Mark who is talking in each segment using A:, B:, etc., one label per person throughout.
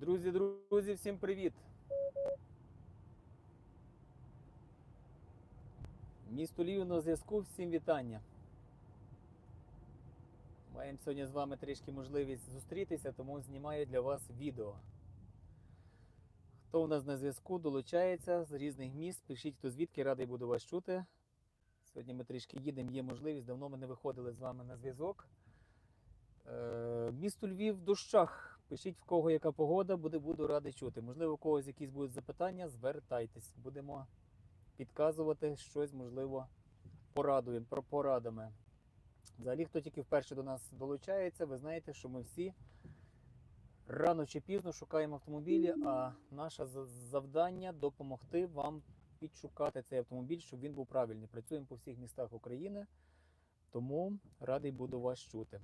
A: Друзі, друзі, всім привіт! Місто Львів на зв'язку, всім вітання. Маємо сьогодні з вами трішки можливість зустрітися, тому знімаю для вас відео. Хто у нас на зв'язку, долучається з різних міст, пишіть, хто звідки, радий буду вас чути. Сьогодні ми трішки їдемо, є можливість, давно ми не виходили з вами на зв'язок. Е, Місто Львів в дощах. Пишіть в кого яка погода, буде, буду радий чути. Можливо, у когось якісь будуть запитання, звертайтесь. Будемо підказувати щось, можливо, порадуємо, про порадами. Взагалі, хто тільки вперше до нас долучається, ви знаєте, що ми всі рано чи пізно шукаємо автомобілі, а наше завдання допомогти вам підшукати цей автомобіль, щоб він був правильний. Працюємо по всіх містах України, тому радий буду вас чути.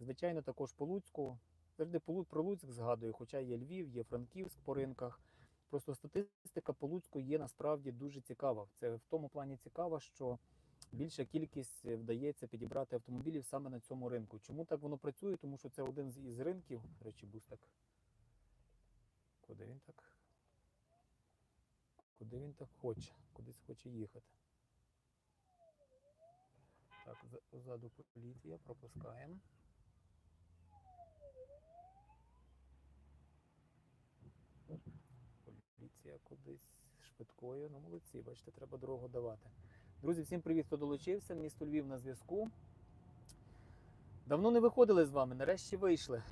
A: Звичайно, також по Луцьку. Завжди про Луцьк згадую, хоча є Львів, є Франківськ по ринках. Просто статистика по Луцьку є насправді дуже цікава. Це в тому плані цікава, що більша кількість е, вдається підібрати автомобілів саме на цьому ринку. Чому так воно працює? Тому що це один із ринків. До речі, бус так. Куди він так? Куди він так хоче? Кудись хоче їхати. Так, за- позаду поліція, пропускаємо. Поліція кудись швидкою. Ну, молодці, бачите, треба дорогу давати. Друзі, всім привіт, хто долучився. Місто Львів на зв'язку. Давно не виходили з вами, нарешті вийшли.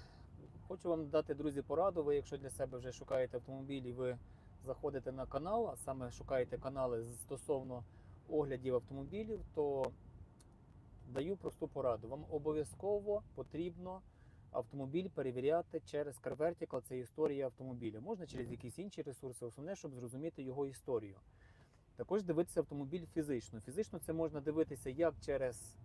A: Хочу вам дати, друзі, пораду. Ви, якщо для себе вже шукаєте автомобілі, ви заходите на канал, а саме шукаєте канали стосовно оглядів автомобілів, то даю просту пораду. Вам обов'язково потрібно автомобіль перевіряти через CarVertical, це історія автомобіля. Можна через якісь інші ресурси, основне, щоб зрозуміти його історію. Також дивитися автомобіль фізично. Фізично це можна дивитися як через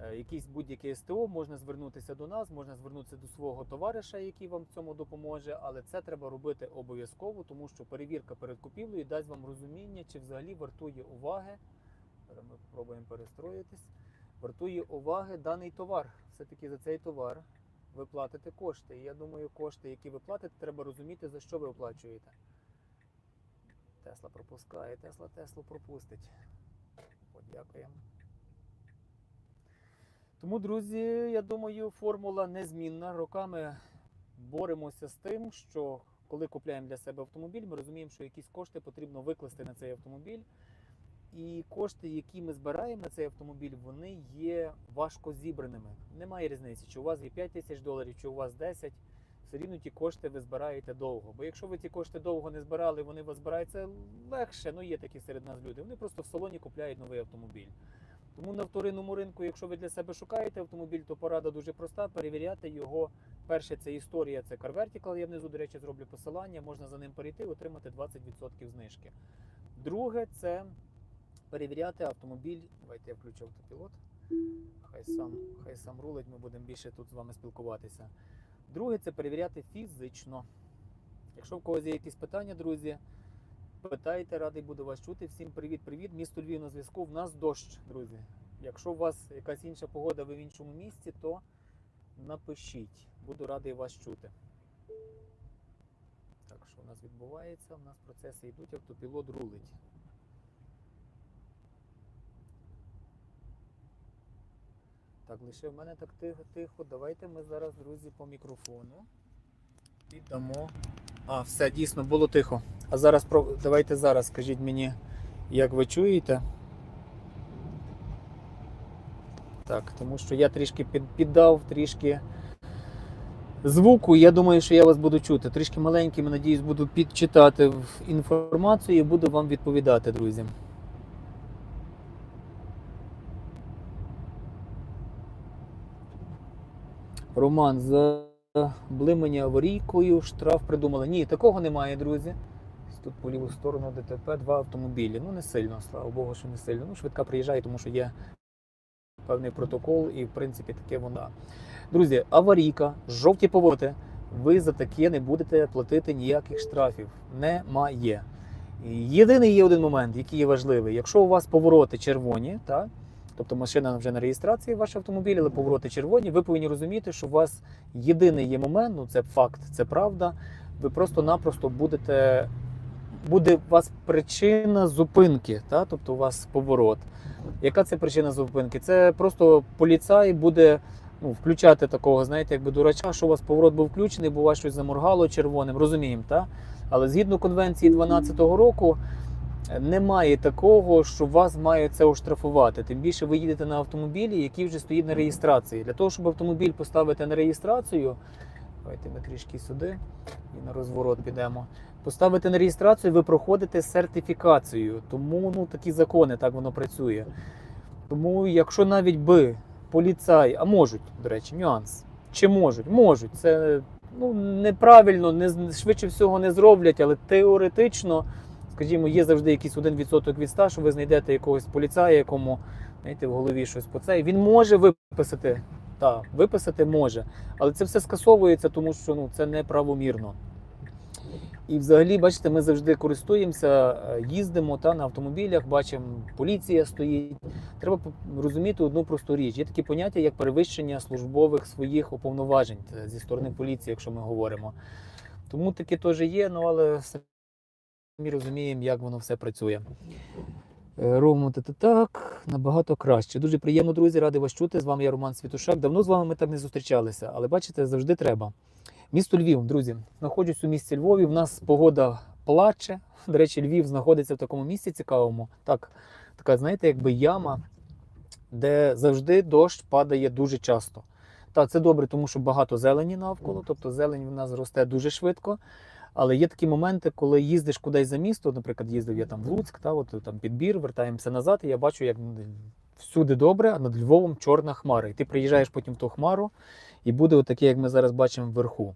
A: е, якийсь будь-який СТО, можна звернутися до нас, можна звернутися до свого товариша, який вам в цьому допоможе, але це треба робити обов'язково, тому що перевірка перед купівлею дасть вам розуміння, чи взагалі вартує уваги. Ми спробуємо перестроїтись. Вартує уваги даний товар. Все-таки за цей товар ви платите кошти. І я думаю, кошти, які ви платите, треба розуміти, за що ви оплачуєте. Тесла пропускає, Тесла Теслу пропустить. Подякуємо. Тому, друзі, я думаю, формула незмінна. Роками боремося з тим, що коли купляємо для себе автомобіль, ми розуміємо, що якісь кошти потрібно викласти на цей автомобіль. І кошти, які ми збираємо на цей автомобіль, вони є важко зібраними. Немає різниці, чи у вас є 5 тисяч доларів, чи у вас 10. Все рівно ті кошти ви збираєте довго. Бо якщо ви ті кошти довго не збирали, вони у вас збираються легше. Ну є такі серед нас люди. Вони просто в салоні купляють новий автомобіль. Тому на вторинному ринку, якщо ви для себе шукаєте автомобіль, то порада дуже проста. Перевіряти його. Перше, це історія, це CarVertical. Я внизу, до речі, зроблю посилання. Можна за ним перейти, отримати 20% знижки. Друге, це перевіряти автомобіль. Давайте я включу автопілот. Хай сам, хай сам рулить, ми будемо більше тут з вами спілкуватися. Друге, це перевіряти фізично. Якщо в когось є якісь питання, друзі, питайте, радий буду вас чути. Всім привіт-привіт. Місто Львів на зв'язку. В нас дощ, друзі. Якщо у вас якась інша погода, ви в іншому місці, то напишіть. Буду радий вас чути. Так, що у нас відбувається? У нас процеси йдуть, автопілот рулить. Так, лише в мене так тихо, тихо. Давайте ми зараз, друзі, по мікрофону піддамо. А, все, дійсно, було тихо. А зараз про... давайте зараз скажіть мені, як ви чуєте. Так, тому що я трішки під, піддав, трішки звуку. Я думаю, що я вас буду чути. Трішки маленькими, надіюсь, буду підчитати інформацію і буду вам відповідати, друзі. Роман за блимання аварійкою, штраф придумали. Ні, такого немає, друзі. Тут по ліву сторону ДТП два автомобілі. Ну не сильно, слава Богу, що не сильно. Ну, швидка приїжджає, тому що є певний протокол, і в принципі таке вона. Друзі, аварійка, жовті повороти. Ви за таке не будете платити ніяких штрафів. Немає. Єдиний є один момент, який є важливий. Якщо у вас повороти червоні, так, тобто машина вже на реєстрації, ваш автомобіль, але повороти червоні, ви повинні розуміти, що у вас єдиний є момент, ну це факт, це правда. ви просто-напросто будете. Буде у вас причина зупинки, та? тобто у вас поворот. Яка це причина зупинки? Це просто поліцай буде ну, включати такого, знаєте, якби дурача, що у вас поворот був включений, бо у вас щось заморгало червоним, розуміємо, так? Але згідно конвенції 12-го року немає такого, що вас має це оштрафувати. Тим більше ви їдете на автомобілі, який вже стоїть на реєстрації. Для того, щоб автомобіль поставити на реєстрацію, давайте ми трішки сюди і на розворот підемо. Поставити на реєстрацію, ви проходите сертифікацію. Тому ну, такі закони, так воно працює. Тому, якщо навіть би поліцай, а можуть, до речі, нюанс. Чи можуть? Можуть. Це ну, неправильно, не, швидше всього не зроблять, але теоретично, скажімо, є завжди якийсь 1% від 100, що ви знайдете якогось поліцая, якому знаєте, в голові щось по це. Він може виписати. Так, виписати може. Але це все скасовується, тому що ну, це неправомірно. І взагалі, бачите, ми завжди користуємося, е, їздимо та, на автомобілях, бачимо, поліція стоїть. Треба розуміти одну просту річ. Є такі поняття, як перевищення службових своїх уповноважень зі сторони поліції, якщо ми говоримо. Тому таке теж є, ну але самі розуміємо, як воно все працює. Е, Робимо так набагато краще. Дуже приємно, друзі, радий вас чути. З вами я Роман Світушак. Давно з вами ми так не зустрічалися, але бачите, завжди треба. Місто Львів, друзі, знаходжусь у місті Львові. В нас погода плаче. До речі, Львів знаходиться в такому місці цікавому. Так, така, знаєте, якби яма, де завжди дощ падає дуже часто. Так, це добре, тому що багато зелені навколо, тобто зелень в нас росте дуже швидко. Але є такі моменти, коли їздиш кудись за місто, наприклад, їздив я там в Луцьк, та, от, там підбір, вертаємося назад, і я бачу, як всюди добре, а над Львовом чорна хмара. І ти приїжджаєш потім в ту хмару, і буде отаке, як ми зараз бачимо вверху.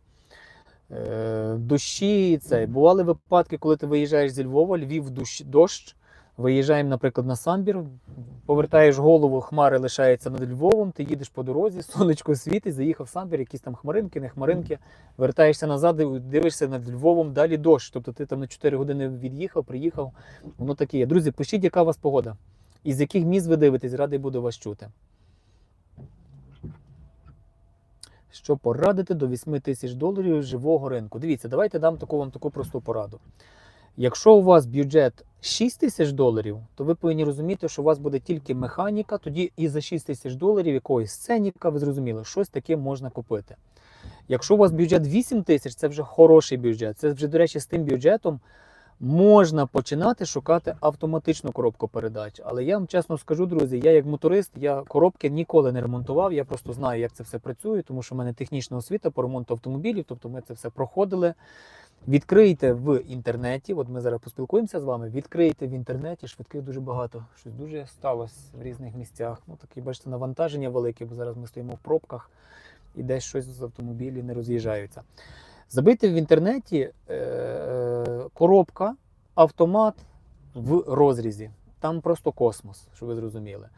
A: Е, дощі це. Бували випадки, коли ти виїжджаєш зі Львова, Львів дощ, дощ. Виїжджаємо, наприклад, на Самбір, повертаєш голову, хмари лишаються над Львовом, ти їдеш по дорозі, сонечко світить, заїхав Самбір, якісь там хмаринки, не хмаринки, вертаєшся назад, дивишся над Львовом, далі дощ. Тобто ти там на 4 години від'їхав, приїхав. Воно таке є. Друзі, пишіть, яка у вас погода. І з яких міст ви дивитесь, радий буду вас чути. Що порадити до 8 тисяч доларів живого ринку. Дивіться, давайте дам таку вам таку просту пораду. Якщо у вас бюджет 6 тисяч доларів, то ви повинні розуміти, що у вас буде тільки механіка, тоді і за 6 тисяч доларів якоїсь сценіка, ви зрозуміли, щось таке можна купити. Якщо у вас бюджет 8 тисяч, це вже хороший бюджет. Це вже, до речі, з тим бюджетом можна починати шукати автоматичну коробку передач. Але я вам чесно скажу, друзі, я як моторист, я коробки ніколи не ремонтував. Я просто знаю, як це все працює, тому що в мене технічна освіта по ремонту автомобілів, тобто ми це все проходили. Відкрийте в інтернеті, от ми зараз поспілкуємося з вами. Відкрийте в інтернеті, швидких дуже багато. Щось дуже сталося в різних місцях. Ну такі, бачите, навантаження велике, бо зараз ми стоїмо в пробках і десь щось з автомобілів не роз'їжджаються. Забийте в інтернеті е, коробка, автомат в розрізі. Там просто космос, щоб ви зрозуміли.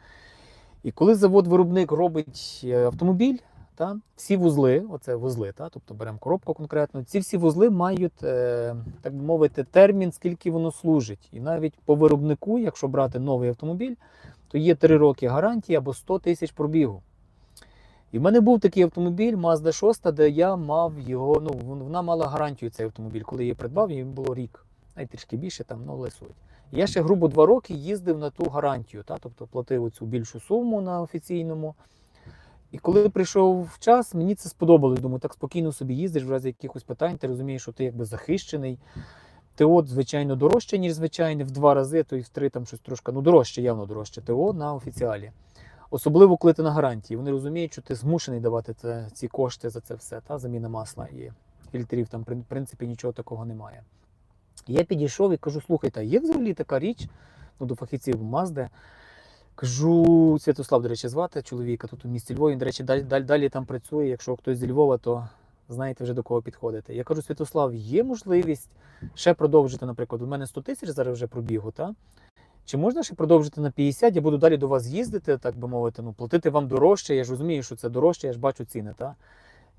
A: І коли завод-виробник робить е, автомобіль, та, всі вузли, оце вузли, та, тобто беремо коробку конкретно, ці всі вузли мають, е, так би мовити, термін, скільки воно служить. І навіть по виробнику, якщо брати новий автомобіль, то є 3 роки гарантії або 100 тисяч пробігу. І в мене був такий автомобіль Mazda 6, де я мав його, ну вона мала гарантію цей автомобіль. Коли я її придбав, їм було рік, навіть трішки більше, там, ну, але суть. Я ще грубо два роки їздив на ту гарантію, та, тобто платив цю більшу суму на офіційному. І коли прийшов час, мені це сподобалось. Думаю, так спокійно собі їздиш в разі якихось питань, ти розумієш, що ти якби захищений. ТО, звичайно, дорожче, ніж звичайне, в два рази, то й в три там щось трошки, ну дорожче, явно дорожче ТО на офіціалі. Особливо, коли ти на гарантії. Вони розуміють, що ти змушений давати це, ці кошти за це все, та заміна масла і фільтрів, там, в принципі, нічого такого немає. Я підійшов і кажу: слухайте, є взагалі така річ ну, до фахівців Мазди. Кажу, Святослав, до речі, звати чоловіка тут у місті Львові. Він, до речі, далі, далі, далі там працює. Якщо хтось зі Львова, то знаєте вже до кого підходити. Я кажу, Святослав, є можливість ще продовжити, наприклад, у мене 100 тисяч зараз вже пробігу, та? Чи можна ще продовжити на 50? Я буду далі до вас їздити, так би мовити, ну, платити вам дорожче. Я ж розумію, що це дорожче, я ж бачу ціни, та?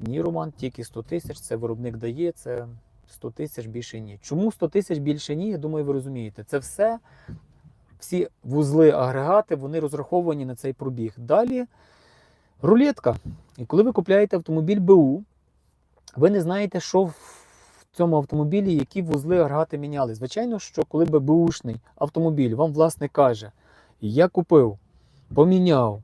A: Ні, Роман, тільки 100 тисяч, це виробник дає, це 100 тисяч більше ні. Чому 100 тисяч більше ні? Я думаю, ви розумієте. Це все, всі вузли, агрегати, вони розраховані на цей пробіг. Далі рулетка. І коли ви купляєте автомобіль БУ, ви не знаєте, що в цьому автомобілі, які вузли агрегати міняли. Звичайно, що коли б бушний автомобіль вам власник каже, я купив, поміняв,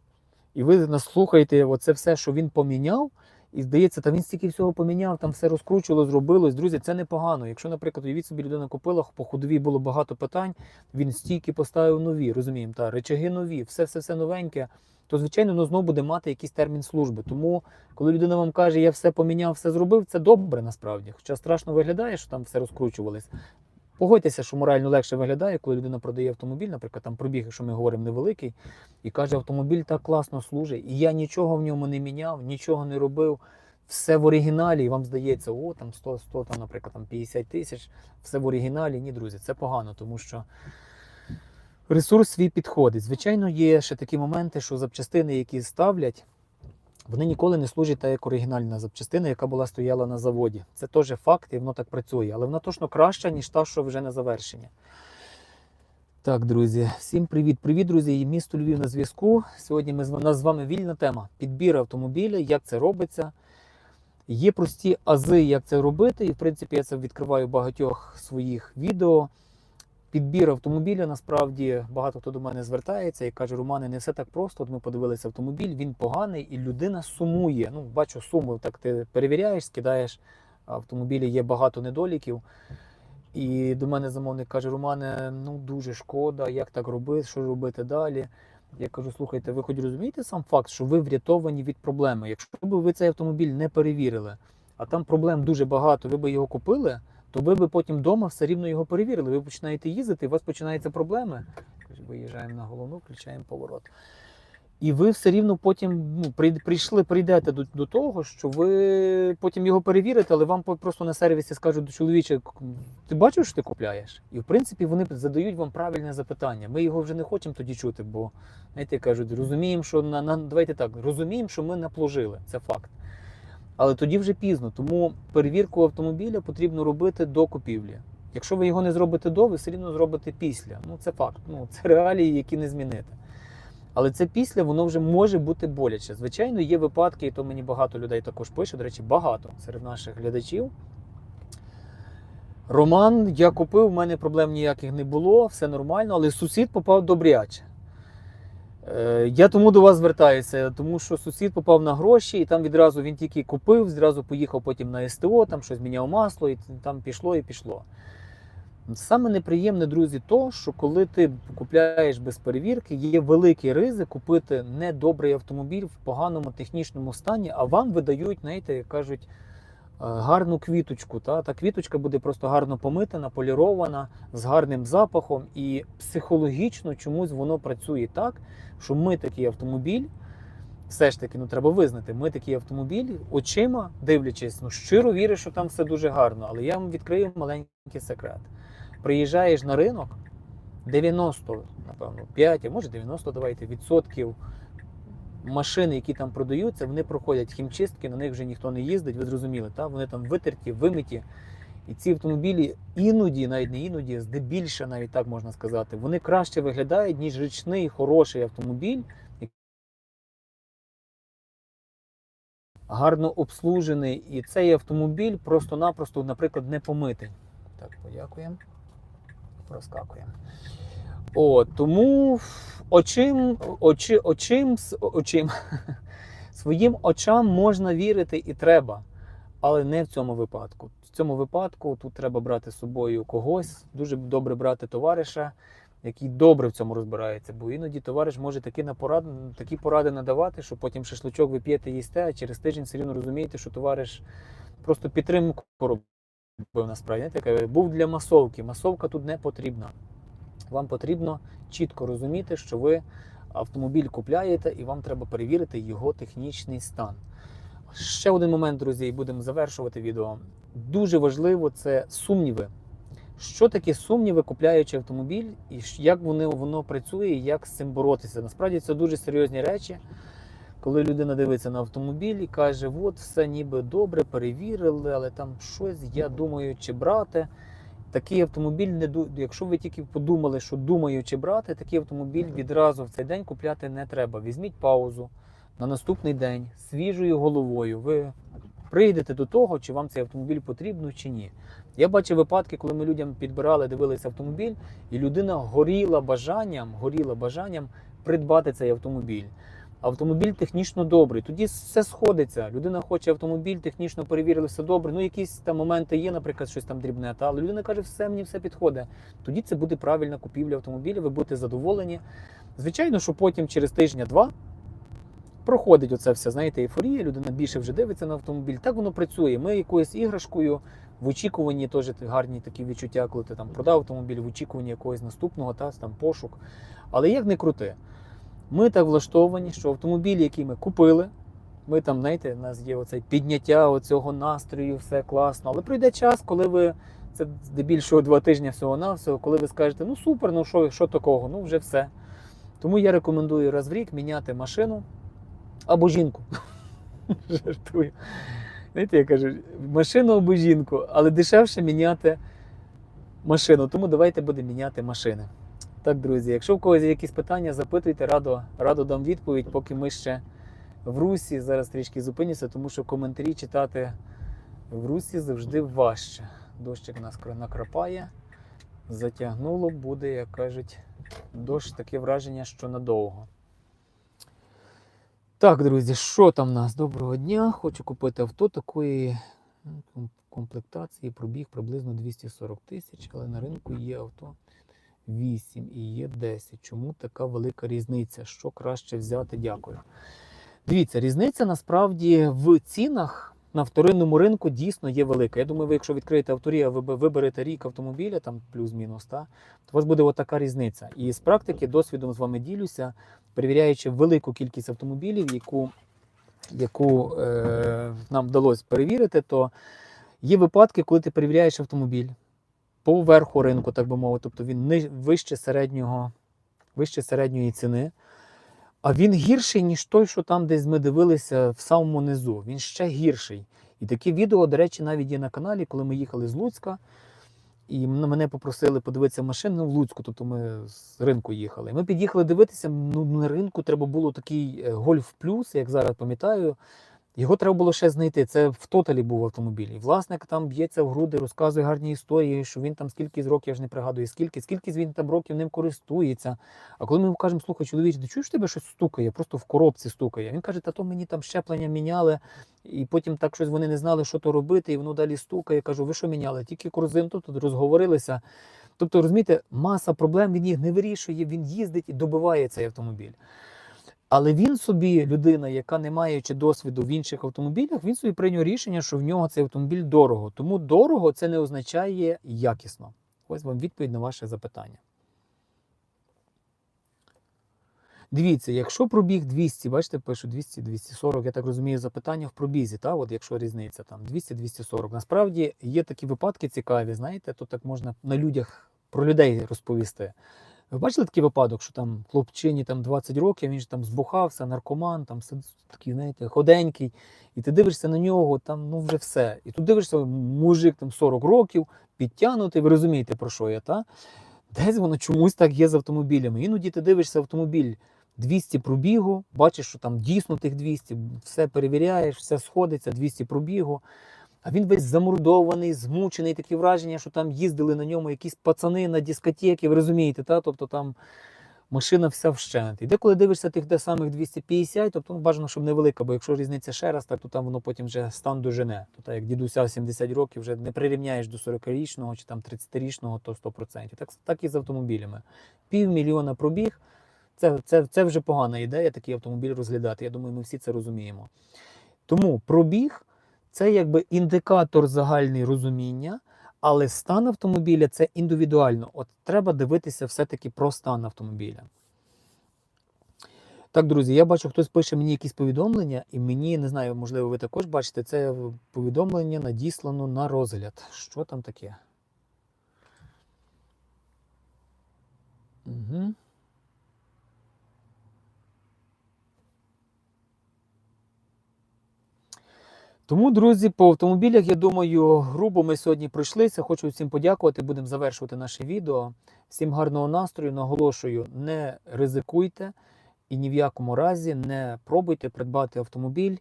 A: і ви наслухаєте оце все, що він поміняв, і здається, та він стільки всього поміняв, там все розкручувало, зробилось. Друзі, це непогано. Якщо, наприклад, уявіть собі людина купила, по ходовій було багато питань, він стільки поставив нові, розуміємо, та речаги нові, все, все, все новеньке. То, звичайно, воно знову буде мати якийсь термін служби. Тому, коли людина вам каже, я все поміняв, все зробив, це добре насправді. Хоча страшно виглядає, що там все розкручувалось. Погодьтеся, що морально легше виглядає, коли людина продає автомобіль, наприклад, там пробіг, якщо ми говоримо невеликий, і каже, автомобіль так класно служить, і я нічого в ньому не міняв, нічого не робив. Все в оригіналі, і вам здається, о, там 100, 100 там, наприклад, там 50 тисяч, все в оригіналі. Ні, друзі, це погано, тому що ресурс свій підходить. Звичайно, є ще такі моменти, що запчастини, які ставлять, вони ніколи не служать так, як оригінальна запчастина, яка була стояла на заводі. Це теж факт, і воно так працює, але вона точно краща, ніж та, що вже на завершення. Так, друзі, всім привіт. Привіт, друзі. Місто Львів на зв'язку. Сьогодні ми у нас з вами вільна тема. Підбір автомобіля, як це робиться. Є прості ази, як це робити, і в принципі я це відкриваю в багатьох своїх відео. Підбір автомобіля насправді багато хто до мене звертається і каже: Романе, не все так просто. От ми подивилися автомобіль, він поганий, і людина сумує. Ну, бачу суму, так ти перевіряєш, скидаєш. Автомобілі є багато недоліків. І до мене замовник каже: Романе, ну дуже шкода, як так робити, що робити далі. Я кажу, слухайте, ви хоч розумієте сам факт, що ви врятовані від проблеми. Якщо б ви цей автомобіль не перевірили, а там проблем дуже багато, ви б його купили, то ви б потім вдома все рівно його перевірили. Ви починаєте їздити, у вас починаються проблеми. Виїжджаємо на головну, включаємо поворот. І ви все рівно потім ну, прийшли, прийдете до, до того, що ви потім його перевірите, але вам просто на сервісі скажуть, чоловіче, ти бачиш, що ти купляєш? І в принципі вони задають вам правильне запитання. Ми його вже не хочемо тоді чути, бо знаєте, кажуть, розуміємо, що на, на давайте так, розуміємо, що ми наплужили. Це факт. Але тоді вже пізно. Тому перевірку автомобіля потрібно робити до купівлі. Якщо ви його не зробите до, ви все рівно зробите після. Ну це факт. Ну це реалії, які не змінити. Але це після воно вже може бути боляче. Звичайно, є випадки, і то мені багато людей також пише. До речі, багато серед наших глядачів. Роман, я купив, в мене проблем ніяких не було, все нормально, але сусід попав добряче. Е, Я тому до вас звертаюся, тому що сусід попав на гроші, і там відразу він тільки купив, зразу поїхав потім на СТО, там щось міняв масло, і там пішло і пішло. Саме неприємне, друзі, то, що коли ти купляєш без перевірки, є великий ризик купити недобрий автомобіль в поганому технічному стані, а вам видають, знаєте, як кажуть, гарну квіточку. Та? та квіточка буде просто гарно помитана, полірована, з гарним запахом, і психологічно чомусь воно працює так, що ми такий автомобіль. Все ж таки, ну треба визнати, ми такий автомобіль очима дивлячись, ну щиро віриш, що там все дуже гарно. Але я вам відкрию маленький секрет. Приїжджаєш на ринок, 90, напевно, 5, а може 90 давайте, відсотків машин, які там продаються, вони проходять хімчистки, на них вже ніхто не їздить, ви зрозуміли, та? вони там витерті, вимиті. І ці автомобілі іноді, навіть не іноді, здебільше, навіть так можна сказати, вони краще виглядають, ніж річний хороший автомобіль, гарно обслужений, і цей автомобіль просто-напросто, наприклад, не помитий. Так, подякуємо. Проскакуємо. О, тому очим, очі, очим, очим, своїм очам можна вірити і треба, але не в цьому випадку. В цьому випадку тут треба брати з собою когось, дуже добре брати товариша, який добре в цьому розбирається, бо іноді товариш може такі, на порад, такі поради надавати, що потім шашличок ви п'єте їсте, а через тиждень все рівно розумієте, що товариш просто підтримку робив насправді. Був для масовки. Масовка тут не потрібна. Вам потрібно чітко розуміти, що ви автомобіль купляєте і вам треба перевірити його технічний стан. Ще один момент, друзі, і будемо завершувати відео. Дуже важливо це сумніви. Що таке сумніви, купляючи автомобіль, і як вони, воно працює, і як з цим боротися? Насправді це дуже серйозні речі. Коли людина дивиться на автомобіль і каже, от все ніби добре, перевірили, але там щось, я думаю, чи брати. Такий автомобіль, не якщо ви тільки подумали, що думаю, чи брати, такий автомобіль відразу в цей день купляти не треба. Візьміть паузу на наступний день свіжою головою. Ви прийдете до того, чи вам цей автомобіль потрібно чи ні. Я бачив випадки, коли ми людям підбирали, дивилися автомобіль, і людина горіла бажанням, горіла бажанням придбати цей автомобіль. Автомобіль технічно добрий. Тоді все сходиться. Людина хоче автомобіль, технічно перевірили, все добре. Ну, якісь там моменти є, наприклад, щось там дрібне, та але людина каже, все мені все підходить. Тоді це буде правильна купівля автомобіля, ви будете задоволені. Звичайно, що потім через тижня-два проходить оце все, знаєте, ейфорія, людина більше вже дивиться на автомобіль. Так воно працює. Ми якоюсь іграшкою в очікуванні теж гарні такі відчуття, коли ти там продав автомобіль в очікуванні якогось наступного, та, там пошук. Але як не крути, ми так влаштовані, що автомобіль, який ми купили, ми там, знаєте, у нас є оце підняття оцього настрою, все класно. Але прийде час, коли ви. Це здебільшого два тижні всього навсього, коли ви скажете, ну супер, ну що, що такого, ну вже все. Тому я рекомендую раз в рік міняти машину або жінку. Жартую. Знаєте, я кажу, машину або жінку, але дешевше міняти машину. Тому давайте будемо міняти машини. Так, друзі, якщо в когось є якісь питання, запитуйте, радо, радо дам відповідь, поки ми ще в Русі. Зараз трішки зупинюся, тому що коментарі читати в Русі завжди важче. Дощик нас накрапає, затягнуло, буде, як кажуть, дощ таке враження, що надовго. Так, друзі, що там в нас? Доброго дня. Хочу купити авто такої ну, комплектації, пробіг приблизно 240 тисяч, але на ринку є авто 8 і є 10. Чому така велика різниця? Що краще взяти? Дякую. Дивіться, різниця насправді в цінах на вторинному ринку дійсно є велика. Я думаю, ви, якщо відкриєте авторія, ви виберете рік автомобіля, там плюс-мінус, та, то у вас буде отака різниця. І з практики досвідом з вами ділюся, перевіряючи велику кількість автомобілів, яку, яку е, нам вдалося перевірити, то є випадки, коли ти перевіряєш автомобіль по верху ринку, так би мовити, тобто він вище середнього, вище середньої ціни. А він гірший, ніж той, що там десь ми дивилися в самому низу. Він ще гірший. І такі відео, до речі, навіть є на каналі, коли ми їхали з Луцька, і мене попросили подивитися машину в Луцьку, тобто ми з ринку їхали. Ми під'їхали дивитися, ну на ринку треба було такий е, Гольф Плюс, як зараз пам'ятаю. Його треба було ще знайти. Це в тоталі був автомобіль. І власник там б'ється в груди, розказує гарні історії, що він там скільки з років, я ж не пригадую, скільки, скільки він там років ним користується. А коли ми йому кажемо, слухай, чоловіч, ти чуєш тебе щось стукає, просто в коробці стукає. Він каже, та то мені там щеплення міняли, і потім так щось вони не знали, що то робити, і воно далі стукає. Я кажу, ви що міняли? Тільки корзин тут розговорилися. Тобто, розумієте, маса проблем він їх не вирішує, він їздить і добиває цей автомобіль. Але він собі, людина, яка не маючи досвіду в інших автомобілях, він собі прийняв рішення, що в нього цей автомобіль дорого. Тому дорого це не означає якісно. Ось вам відповідь на ваше запитання. Дивіться, якщо пробіг 200, бачите, пишу 200-240, я так розумію, запитання в пробізі, та, от якщо різниця там 200-240. Насправді є такі випадки цікаві, знаєте, то так можна на людях про людей розповісти. Ви бачили такий випадок, що там хлопчині там 20 років, він ж там збухався, наркоман, там такий, знаєте, ходенький, і ти дивишся на нього, там ну вже все. І тут дивишся, мужик там 40 років, підтягнутий, ви розумієте, про що я, та? Десь воно чомусь так є з автомобілями. Іноді ти дивишся автомобіль 200 пробігу, бачиш, що там дійсно тих 200, все перевіряєш, все сходиться, 200 пробігу. А він весь замордований, змучений, такі враження, що там їздили на ньому якісь пацани на дискотеки, ви розумієте, та? тобто там машина вся вщент. І деколи дивишся тих де самих 250, тобто ну, бажано, щоб невелика, бо якщо різниця ще раз, так то там воно потім вже стан дожене. Тобто як дідуся 70 років вже не прирівняєш до 40-річного чи там 30-річного, то 100%. Так, так і з автомобілями. Півмільйона пробіг. Це, це, це вже погана ідея, такий автомобіль розглядати. Я думаю, ми всі це розуміємо. Тому пробіг це якби індикатор загальний розуміння, але стан автомобіля це індивідуально. От треба дивитися все-таки про стан автомобіля. Так, друзі, я бачу, хтось пише мені якісь повідомлення, і мені, не знаю, можливо, ви також бачите, це повідомлення надіслано на розгляд. Що там таке? Угу. Тому, друзі, по автомобілях, я думаю, грубо ми сьогодні пройшлися. Хочу всім подякувати. Будемо завершувати наше відео. Всім гарного настрою. Наголошую, не ризикуйте і ні в якому разі не пробуйте придбати автомобіль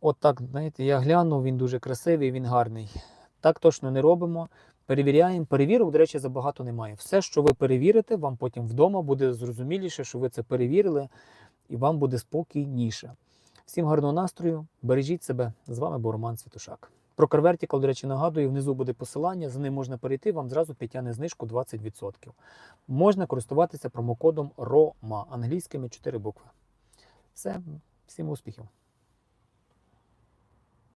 A: От так, знаєте, я глянув, він дуже красивий, він гарний. Так точно не робимо. Перевіряємо. Перевірок, до речі, забагато немає. Все, що ви перевірите, вам потім вдома буде зрозуміліше, що ви це перевірили, і вам буде спокійніше. Всім гарного настрою, бережіть себе. З вами був Роман Світушак. Про CarVertical, до речі, нагадую, внизу буде посилання, за ним можна перейти, вам зразу підтягне знижку 20%. Можна користуватися промокодом ROMA англійськими 4 букви. Все, всім успіхів!